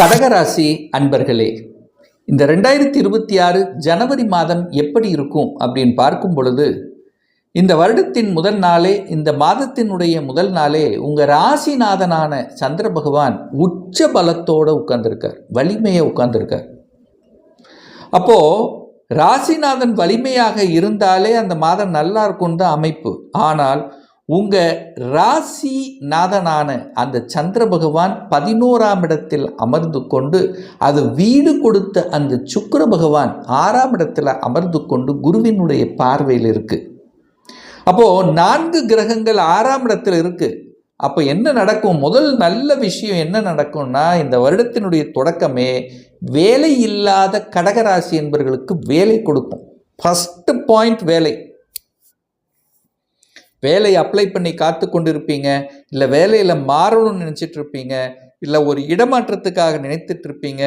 கடகராசி அன்பர்களே இந்த ரெண்டாயிரத்தி இருபத்தி ஆறு ஜனவரி மாதம் எப்படி இருக்கும் அப்படின்னு பார்க்கும் பொழுது இந்த வருடத்தின் முதல் நாளே இந்த மாதத்தினுடைய முதல் நாளே உங்கள் ராசிநாதனான சந்திர பகவான் உச்ச பலத்தோடு உட்கார்ந்துருக்கார் வலிமையை உட்கார்ந்துருக்கார். அப்போது ராசிநாதன் வலிமையாக இருந்தாலே அந்த மாதம் நல்லா இருக்கும் தான் அமைப்பு. ஆனால் உங்கள் ராசி நாதனான அந்த சந்திர பகவான் பதினோராம் இடத்தில் அமர்ந்து கொண்டு அது வீடு கொடுத்த அந்த சுக்கர பகவான் ஆறாம் இடத்தில் அமர்ந்து கொண்டு குருவினுடைய பார்வையில் இருக்குது அப்போது நான்கு கிரகங்கள் ஆறாம் இடத்தில் இருக்குது அப்போ என்ன நடக்கும்? முதல் நல்ல விஷயம் என்ன நடக்கும்னா இந்த வருடத்தினுடைய தொடக்கமே வேலை இல்லாத கடகராசி என்பவர்களுக்கு வேலை கொடுக்கும். ஃபஸ்ட்டு பாயிண்ட் வேலை. வேலையை அப்ளை பண்ணி காத்து கொண்டிருப்பீங்க இல்லை வேலையில் மாறணும்னு நினச்சிட்டு இருப்பீங்க இல்லை ஒரு இடமாற்றத்துக்காக நினைத்துட்டு இருப்பீங்க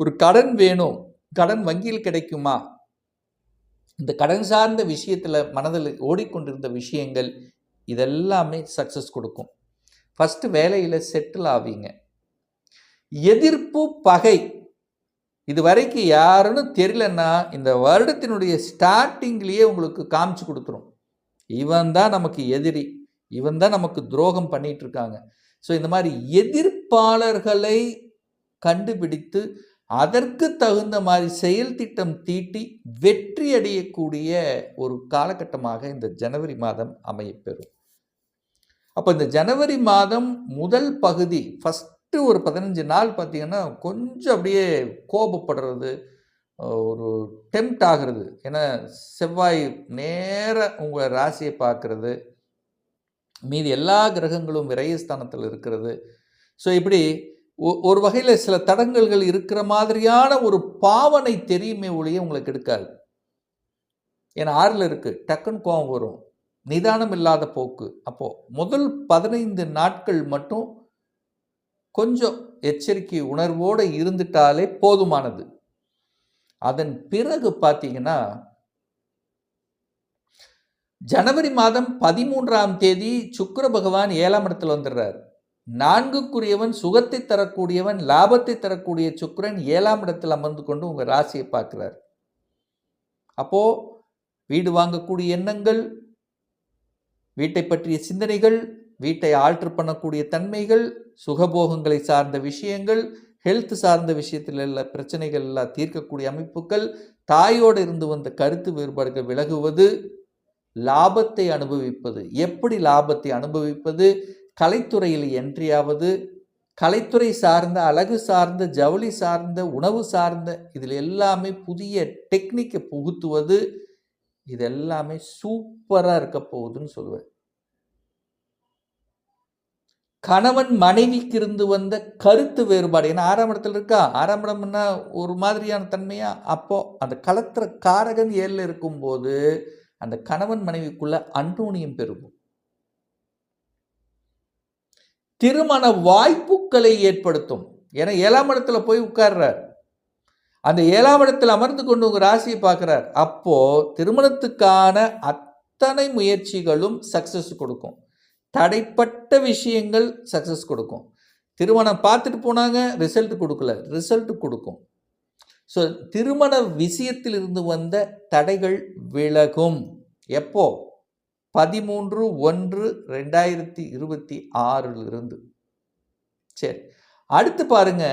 ஒரு கடன் வேணும் கடன் வங்கியில் கிடைக்குமா? இந்த கடன் சார்ந்த விஷயத்தில் மனதில் ஓடிக்கொண்டிருந்த விஷயங்கள் இதெல்லாமே சக்ஸஸ் கொடுக்கும். ஃபஸ்ட்டு வேலையில் செட்டில் ஆவீங்க. எதிர்ப்பு பகை. இது வரைக்கும் யாருன்னு தெரியலன்னா இந்த வருடத்தினுடைய ஸ்டார்டிங்லேயே உங்களுக்கு காமிச்சு கொடுத்துரும். இவன் தான் நமக்கு எதிரி. இவன் தான் நமக்கு துரோகம் பண்ணிட்டு இருக்காங்க ஸோ இந்த மாதிரி எதிர்ப்பாளர்களை கண்டுபிடித்து அதற்கு தகுந்த மாதிரி செயல் திட்டம் தீட்டி வெற்றி அடையக்கூடிய ஒரு காலகட்டமாக இந்த ஜனவரி மாதம் அமையப்பெறும். அப்போ இந்த ஜனவரி மாதம் முதல் பகுதி ஃபஸ்ட்டு ஒரு பதினஞ்சு நாள் பார்த்தீங்கன்னா கொஞ்சம் அப்படியே கோபப்படுறது ஒரு டெம்ட் ஆகிறது. ஏன்னா செவ்வாய் நேர உங்கள் ராசியை பார்க்குறது. மீதி எல்லா கிரகங்களும் விரயஸ்தானத்தில் இருக்கிறது. ஸோ இப்படி ஒ- ஒரு வகையில் சில தடங்கல்கள் இருக்கிற மாதிரியான ஒரு பாவனை தெரியுமே ஒழிய உங்களுக்கு எடுக்காது ஏன்னா ஆறில் இருக்குது டக்குன்னு கோவம் வரும். நிதானம் இல்லாத போக்கு. அப்போது முதல் பதினைந்து நாட்கள் மட்டும் கொஞ்சம் எச்சரிக்கை உணர்வோடு இருந்துட்டாலே போதுமானது. அதன் பிறகு பார்த்தீங்கன்னா ஜனவரி மாதம் பதிமூன்றாம் தேதி சுக்கிர பகவான் ஏழாம் இடத்துல வந்துடுறார். நான்குக்குரியவன் சுகத்தை தரக்கூடியவன் லாபத்தை தரக்கூடிய சுக்கரன் ஏழாம் இடத்தில் அமர்ந்து கொண்டு உங்கள் ராசியை பார்க்குறார். அப்போ வீடு வாங்கக்கூடிய எண்ணங்கள் வீட்டை பற்றிய சிந்தனைகள் வீட்டை ஆல்ட்ரு பண்ணக்கூடிய தன்மைகள் சுகபோகங்களை சார்ந்த விஷயங்கள் ஹெல்த் சார்ந்த விஷயத்தில் உள்ள பிரச்சனைகள் எல்லாம் தீர்க்கக்கூடிய அமைப்புகள் தாயோடு இருந்து வந்த கருத்து வேறுபாடுகள் விலகுவது லாபத்தை அனுபவிப்பது. எப்படி லாபத்தை அனுபவிப்பது? கலைத்துறையில் என்ட்ரியாவது கலைத்துறை சார்ந்த அழகு சார்ந்த ஜவுளி சார்ந்த உணவு சார்ந்த இதில் எல்லாமே புதிய டெக்னிக்கை புகுத்துவது இது எல்லாமே சூப்பராக இருக்க போகுதுன்னு சொல்லுவேன். கணவன் மனைவிக்கு இருந்து வந்த கருத்து வேறுபாடு. ஏன்னா ஆறாம் இடத்துல இருக்கா? ஆறாம் இடம்னா ஒரு மாதிரியான தன்மையா? அப்போ அந்த களத்திர காரகன் ஏழில் இருக்கும்போது அந்த கணவன் மனைவிக்குள்ள அன்றோனியம் பெருகும். திருமண வாய்ப்புகளை ஏற்படுத்தும். ஏன்னா ஏழாம் இடத்துல போய் உட்கார்றார். அந்த ஏழாம் இடத்துல அமர்ந்து கொண்டு உங்க ராசியை பார்க்குறார். அப்போ திருமணத்துக்கான அத்தனை முயற்சிகளும் சக்சஸ் கொடுக்கும். தடைப்பட்ட விஷயங்கள் சக்ஸஸ் கொடுக்கும். திருமணம் பார்த்துட்டு போனாங்க ரிசல்ட் கொடுக்கல. ரிசல்ட் கொடுக்கும். ஸோ திருமண விஷயத்தில் இருந்து வந்த தடைகள் விலகும். எப்போ? பதிமூன்று ஒன்று ரெண்டாயிரத்தி இருபத்தி ஆறிலிருந்து சரி. அடுத்து பாருங்க.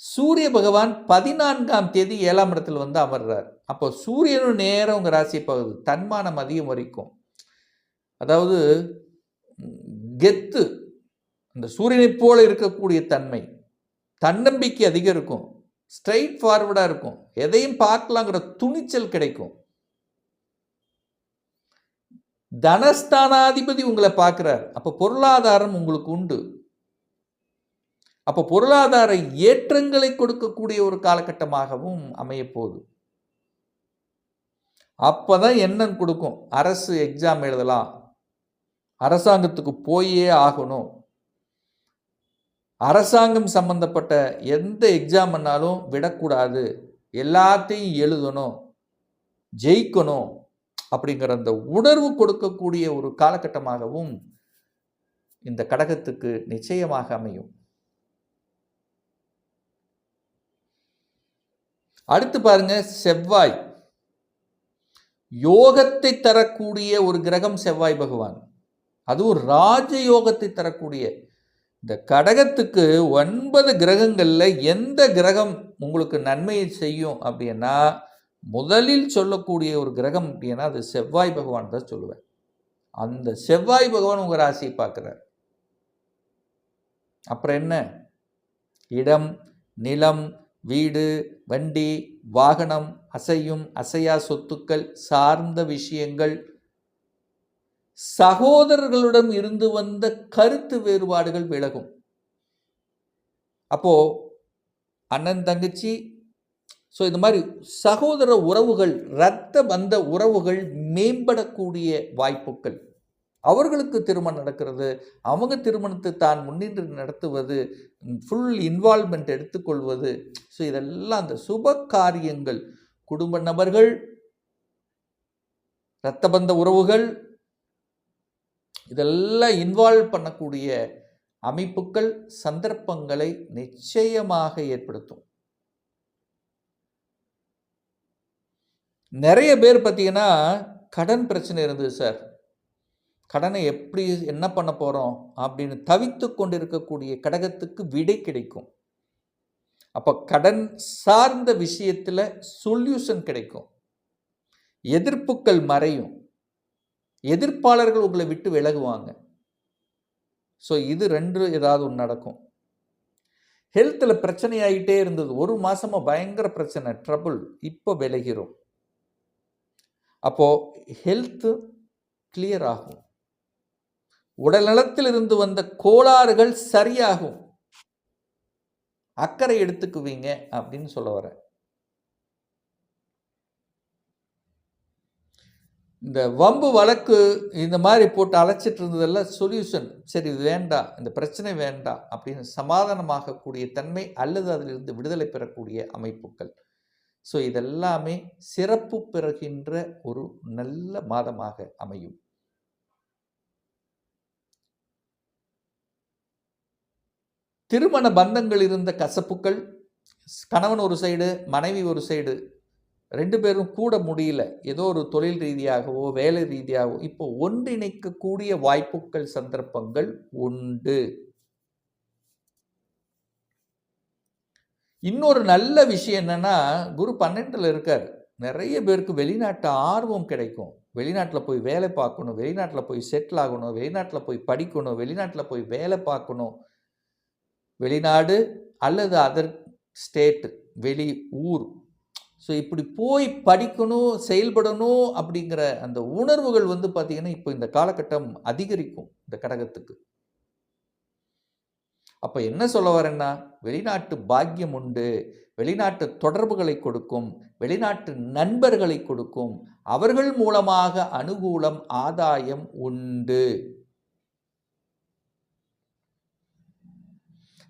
சூரிய பகவான் பதினான்காம் தேதி ஏழாம் இடத்துல வந்து அமர்றார். அப்போ சூரியனும் நேரம் உங்கள் ராசியை பகுது தன்மானம் அதிகம் வரைக்கும். அதாவது கெத்து. அந்த சூரியனைப் போல இருக்கக்கூடிய தன்மை. தன்னம்பிக்கை அதிகம் இருக்கும் ஸ்ட்ரைட் ஃபார்வர்டாக இருக்கும். எதையும் பார்க்கலாங்கிற துணிச்சல் கிடைக்கும். தனஸ்தானாதிபதி உங்களை பார்க்குறார். அப்போ பொருளாதாரம் உங்களுக்கு உண்டு. அப்போ பொருளாதார ஏற்றங்களை கொடுக்கக்கூடிய ஒரு காலகட்டமாகவும் அமையப்போகுது. அப்போ தான் என்னன்னு கொடுக்கும். அரசு எக்ஸாம் எழுதலாம். அரசாங்கத்துக்கு போயே ஆகணும். அரசாங்கம் சம்பந்தப்பட்ட எந்த எக்ஸாம் பண்ணாலும் விடக்கூடாது. எல்லாத்தையும் எழுதணும் ஜெயிக்கணும் அப்படிங்கிற அந்த உணர்வு கொடுக்கக்கூடிய ஒரு காலகட்டமாகவும் இந்த கடகத்துக்கு நிச்சயமாக அமையும். அடுத்து பாருங்க செவ்வாய். யோகத்தை தரக்கூடிய ஒரு கிரகம் செவ்வாய் பகவான். அதுவும் ராஜ யோகத்தை தரக்கூடிய. இந்த கடகத்துக்கு ஒன்பது கிரகங்களில் எந்த கிரகம் உங்களுக்கு நன்மையை செய்யும் அப்படின்னா முதலில் சொல்லக்கூடிய ஒரு கிரகம் அப்படின்னா அது செவ்வாய் பகவான் தான் சொல்லுவேன். அந்த செவ்வாய் பகவான் உங்கள் ராசியை பார்க்குறார். அப்புறம் என்ன? இடம் நிலம் வீடு வண்டி வாகனம் அசையும் அசையா சொத்துக்கள் சார்ந்த விஷயங்கள் சகோதரர்களிடம் இருந்து வந்த கருத்து வேறுபாடுகள் விலகும். அப்போ அண்ணன் தங்கச்சி ஸோ இந்த மாதிரி சகோதர உறவுகள் இரத்த பந்த உறவுகள் மேம்படக்கூடிய வாய்ப்புகள். அவர்களுக்கு திருமணம் நடக்கிறது. அவங்க திருமணத்தை தான் முன்னின்று நடத்துவது ஃபுல் இன்வால்மெண்ட் எடுத்துக்கொள்வது. ஸோ இதெல்லாம் அந்த சுப காரியங்கள். குடும்ப நபர்கள் இரத்த பந்த உறவுகள் இதெல்லாம் இன்வால்வ் பண்ணக்கூடிய அமைப்புகள் சந்தர்ப்பங்களை நிச்சயமாக ஏற்படுத்தும். நிறைய பேர் பார்த்தீங்கன்னா கடன் பிரச்சனை இருந்தது சார் கடனை எப்படி என்ன பண்ண போகிறோம் அப்படின்னு தவித்து கொண்டிருக்கக்கூடிய கடகத்துக்கு விடை கிடைக்கும். அப்போ கடன் சார்ந்த விஷயத்தில் சொல்யூஷன் கிடைக்கும். எதிர்ப்புகள் மறையும். எதிர்ப்பாளர்கள் உங்களை விட்டு விலகுவாங்க. ஸோ இது ரெண்டு ஏதாவது ஒன்று நடக்கும். ஹெல்த்தில் பிரச்சனையாகிட்டே இருந்தது. ஒரு மாதமாக பயங்கர பிரச்சனை ட்ரபுள் இப்போ விலகிறோம். அப்போது ஹெல்த்து கிளியர் ஆகும். உடல்நலத்தில் இருந்து வந்த கோளாறுகள் சரியாகும். அக்கறை எடுத்துக்குவீங்க அப்படின்னு சொல்ல வரேன். இந்த வம்பு வழக்கு இந்த மாதிரி போட்டு அழைச்சிட்டு இருந்ததெல்லாம் சொல்யூஷன் சரி இது வேண்டாம் இந்த பிரச்சனை வேண்டாம் அப்படின்னு சமாதானமாகக்கூடிய தன்மை அல்லது அதிலிருந்து விடுதலை பெறக்கூடிய அமைப்புகள். ஸோ இதெல்லாமே சிறப்பு பெறுகின்ற ஒரு நல்ல மாதமாக அமையும். திருமண பந்தங்கள் இருந்த கசப்புக்கள் கணவன் ஒரு சைடு மனைவி ஒரு சைடு ரெண்டு பேரும் கூட முடியல. ஏதோ ஒரு தொழில் ரீதியாகவோ வேலை ரீதியாகவோ. இப்போ ஒன்றிணைக்கக்கூடிய வாய்ப்புகள் சந்தர்ப்பங்கள் உண்டு. இன்னொரு நல்ல விஷயம் என்னன்னா குரு பன்னெண்டில் இருக்கார். நிறைய பேருக்கு வெளிநாட்டு ஆர்வம் கிடைக்கும். வெளிநாட்டில் போய் வேலை பார்க்கணும் வெளிநாட்டில் போய் செட்டில் ஆகணும் வெளிநாட்டில் போய் படிக்கணும் வெளிநாட்டில் போய் வேலை பார்க்கணும். வெளிநாடு அல்லது அதர் ஸ்டேட் வெளி ஊர். ஸோ இப்படி போய் படிக்கணும் செயல்படணும் அப்படிங்கிற அந்த உணர்வுகள் வந்து பார்த்திங்கன்னா இப்போ இந்த காலகட்டம் அதிகரிக்கும் இந்த கடகத்துக்கு. அப்போ என்ன சொல்ல வரேன்னா வெளிநாட்டு பாக்கியம் உண்டு வெளிநாட்டு தொடர்புகளை கொடுக்கும் வெளிநாட்டு நண்பர்களை கொடுக்கும் அவர்கள் மூலமாக அனுகூலம் ஆதாயம் உண்டு.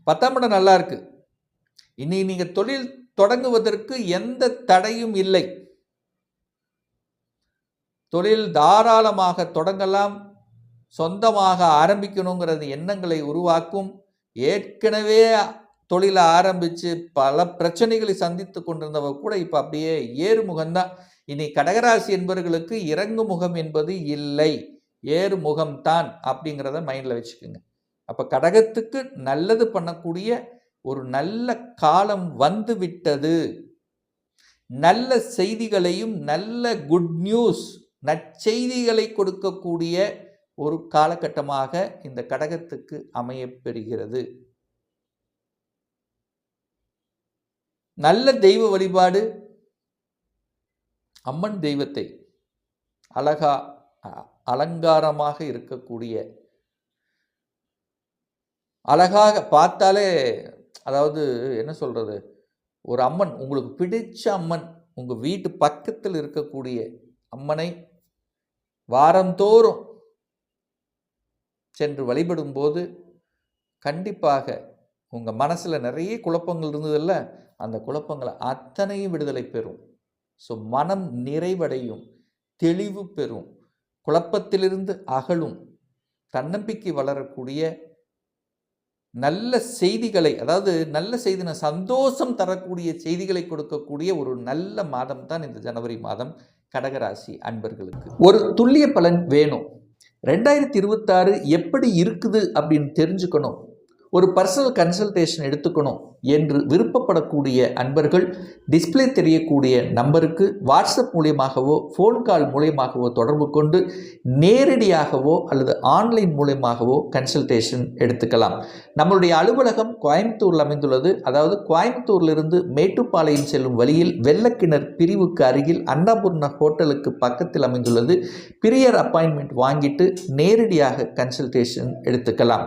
பத்தாம் இடம் நல்லா இருக்கு. இனி நீங்கள் தொழில் தொடங்குவதற்கு எந்த தடையும் இல்லை. தொழில் தாராளமாக தொடங்கலாம் சொந்தமாக ஆரம்பிக்கணுங்கிறது எண்ணங்களை உருவாக்கும். ஏற்கனவே தொழிலை ஆரம்பித்து பல பிரச்சனைகளை சந்தித்து கொண்டிருந்தவர் கூட இப்போ அப்படியே ஏறுமுகம்தான் இனி கடகராசி என்பவர்களுக்கு இறங்கு முகம் என்பது இல்லை ஏறுமுகம்தான் அப்படிங்கிறத மைண்டில் வச்சுக்கோங்க. அப்போ கடகத்துக்கு நல்லது பண்ணக்கூடிய ஒரு நல்ல காலம் வந்துவிட்டது. நல்ல செய்திகளையும் நல்ல குட் நியூஸ் நற்செய்திகளை கொடுக்கக்கூடிய ஒரு காலகட்டமாக இந்த கடகத்துக்கு அமையப்பெறுகிறது நல்ல தெய்வ வழிபாடு அம்மன் தெய்வத்தை அழகா அலங்காரமாக இருக்கக்கூடிய அழகாக பார்த்தாலே அதாவது என்ன சொல்கிறது ஒரு அம்மன் உங்களுக்கு பிடித்த அம்மன் உங்கள் வீட்டு பக்கத்தில் இருக்கக்கூடிய அம்மனை வாரந்தோறும் சென்று வழிபடும்போது கண்டிப்பாக உங்கள் மனசில் நிறைய குழப்பங்கள் இருந்ததில்ல? அந்த குழப்பங்களை அத்தனையும் விடுதலை பெறும். ஸோ மனம் நிறைவடையும் தெளிவு பெறும் குழப்பத்திலிருந்து அகலும் தன்னம்பிக்கை வளரக்கூடிய நல்ல செய்திகளை அதாவது நல்ல செய்தின சந்தோஷம் தரக்கூடிய செய்திகளை கொடுக்கக்கூடிய ஒரு நல்ல மாதம் தான் இந்த ஜனவரி மாதம் கடகராசி அன்பர்களுக்கு. ஒரு துல்லிய பலன் வேணும். ரெண்டாயிரத்தி இருபத்தாறு எப்படி இருக்குது அப்படின்னு தெரிஞ்சுக்கணும். ஒரு பர்சனல் கன்சல்டேஷன் எடுத்துக்கணும் என்று விருப்பப்படக்கூடிய அன்பர்கள் டிஸ்ப்ளே தெரியக்கூடிய நம்பருக்கு வாட்ஸ்அப் மூலியமாகவோ ஃபோன் கால் மூலியமாகவோ தொடர்பு கொண்டு நேரடியாகவோ அல்லது ஆன்லைன் மூலியமாகவோ கன்சல்டேஷன் எடுத்துக்கலாம். நம்மளுடைய அலுவலகம் கோயம்புத்தூரில் அமைந்துள்ளது. அதாவது கோயம்புத்தூரிலிருந்து மேட்டுப்பாளையம் செல்லும் வழியில் வெள்ளக்கிணர் பிரிவுக்கு அருகில் அன்னபூர்ண ஹோட்டலுக்கு பக்கத்தில் அமைந்துள்ளது. பிரியர் அப்பாயின்மெண்ட் வாங்கிட்டு நேரடியாக கன்சல்டேஷன் எடுத்துக்கலாம்.